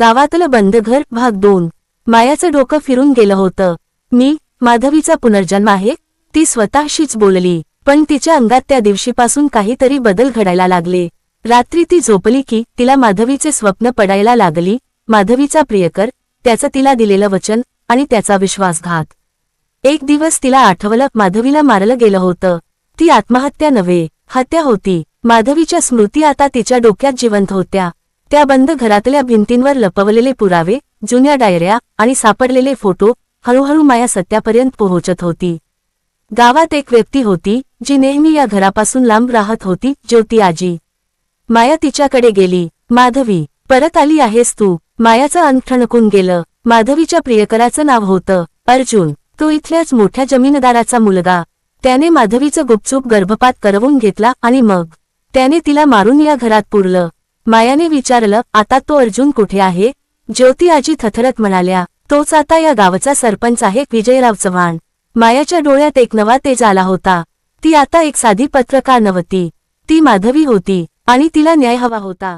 गावातलं बंदघर भाग दोन. मायाचं डोकं फिरून गेलं होतं. मी माधवीचा पुनर्जन्म आहे ती स्वतःशीच बोलली पण तिच्या अंगात त्या दिवशीपासून काहीतरी बदल घडायला लागले. रात्री ती झोपली की तिला माधवीचे स्वप्न पडायला लागली. माधवीचा प्रियकर त्याचं तिला दिलेलं वचन आणि त्याचा विश्वासघात. एक दिवस तिला आठवलं माधवीला मारलं गेलं होतं. ती आत्महत्या नव्हे हत्या होती. माधवीच्या स्मृती आता तिच्या डोक्यात जिवंत होत्या. त्या बंद घरातल्या भिंतींवर लपवलेले पुरावे जुन्या डायऱ्या आणि सापडलेले फोटो हळूहळू माया सत्यापर्यंत पोहोचत होती. गावात एक व्यक्ती होती जी नेहमी या घरापासून लांब राहत होती ज्योती आजी. माया तिच्याकडे गेली माधवी परत आली आहेस तू. मायाचं अंग गेलं. माधवीच्या प्रियकराचं नाव होतं अर्जुन. तो इथल्याच मोठ्या जमीनदाराचा मुलगा. त्याने माधवीचं गुपचूप गर्भपात करवून घेतला आणि मग त्याने तिला मारून या घरात पुरलं. मायाने विचारलं आता तो अर्जुन कुठे आहे? ज्योती आजी थथरत म्हणाल्या तोच आता या गावचा सरपंच आहे विजयराव चव्हाण. मायाच्या डोळ्यात एक नवा तेज आला होता. ती आता एक साधी पत्रकार नव्हती ती माधवी होती आणि तिला न्याय हवा होता.